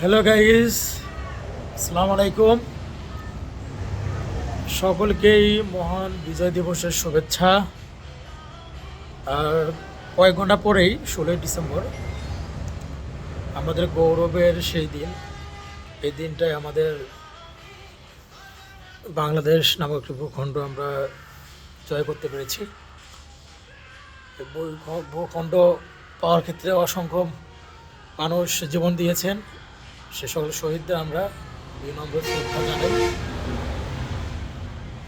Hello guys আসসালামু আলাইকুম সকলকেই মহান বিজয় দিবসের শুভেচ্ছা। আর কয়েক ঘণ্টা পরেই, ষোলোই ডিসেম্বর, আমাদের গৌরবের সেই দিন। এই দিনটায় আমাদের বাংলাদেশ নামক একটি ভূখণ্ড আমরা জয় করতে পেরেছি। ভূখণ্ড পাওয়ার ক্ষেত্রে অসংখ্য মানুষ জীবন দিয়েছেন। সে সকল শহীদদের আমরা বিনম্র শ্রদ্ধা জানাই।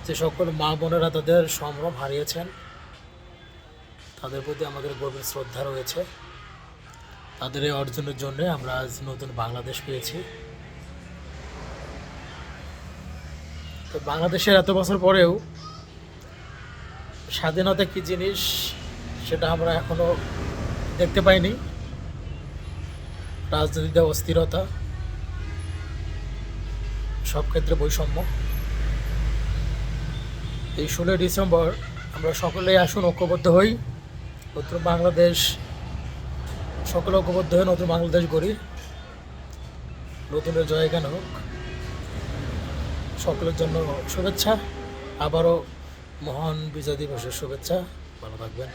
যে সকল মা বোনেরা তাদের সম্ভ্রম হারিয়েছেন, তাদের প্রতি আমাদের গভীর শ্রদ্ধা রয়েছে। তাদের এই অর্জনের জন্য আমরা আজ নতুন বাংলাদেশ পেয়েছি। তো বাংলাদেশের এত বছর পরেও স্বাধীনতা কী জিনিস সেটা আমরা এখনও দেখতে পাইনি। রাজনীতিতে অস্থিরতা সব ক্ষেত্রে বৈষম্য। এই ষোলোই ডিসেম্বর আমরা সকলেই আসুন ঐক্যবদ্ধ হই। নতুন বাংলাদেশ, সকলে ঐক্যবদ্ধ হয়ে নতুন বাংলাদেশ গড়ি। নতুনের জয় কেন হোক। সকলের জন্য শুভেচ্ছা। আবারও মহান বিজয় দিবসের শুভেচ্ছা। ভালো থাকবেন।